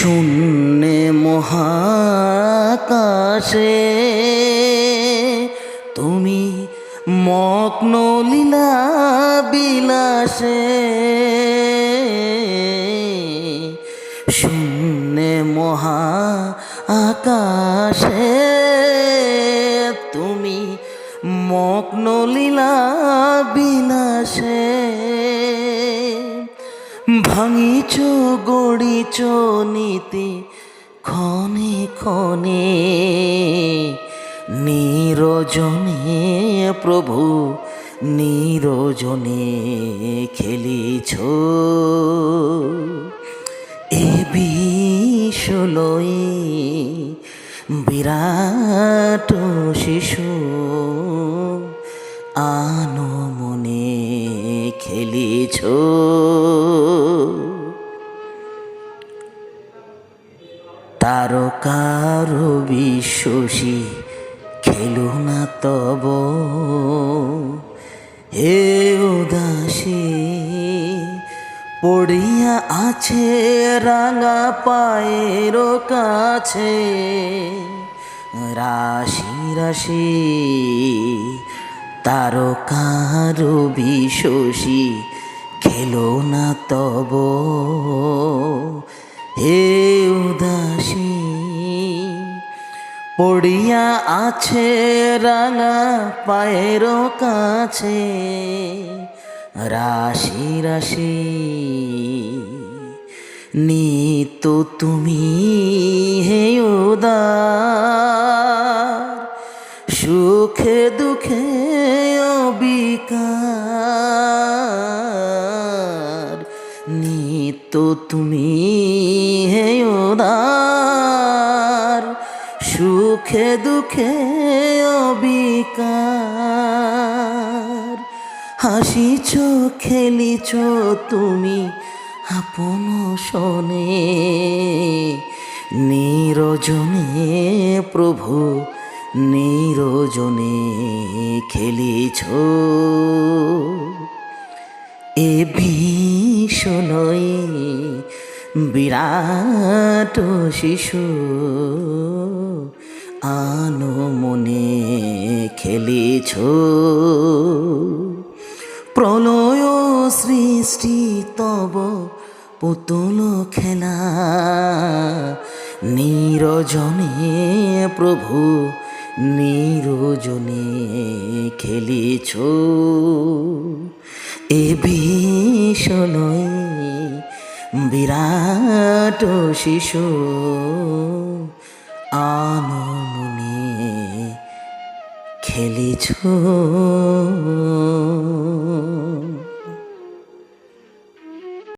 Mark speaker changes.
Speaker 1: শূন্যে মহাকাশে। তুমি মগ্ন লীলা বিলাসে। শূন্যে মহা আকাশে তুমি মগ্ন লীলা ভাঙিছ গড়িছ নীতি ক্ষণে ক্ষণে নিরজনে, প্রভু নিরজনে খেলিছ। এ বিশ্বলয়ে বিরাট শিশু আনো মনে খেলিছ। তারকার বিশ্বসী খেলো না তব। হে উদাসী, পড়িয়া আছে রাঙা পায়ের কাছে। রাশি রাশি, তারকার বিশ্বসী খেলো না তব। হে উদাসী পড়িয়া আছে রাঙা পায়ের কাছে রাশি রাশি নিত তুমি হে উদার নিত তুমি হে উদার, সুখে দুঃখে অবিকার। হাসিছ খেলিছ তুমি আপন শোনে, নিরজনে প্রভু নিরজনে খেলিছ। এ ভীষণই বিরাট শিশু আনো মনে খেলিছ। প্রলয় সৃষ্টি তব পুতুল খেলা। নিরজনে প্রভু নিরজনে খেলিছ। এ ভীষণই বিরাট শিশু আনমনে খেলিছ।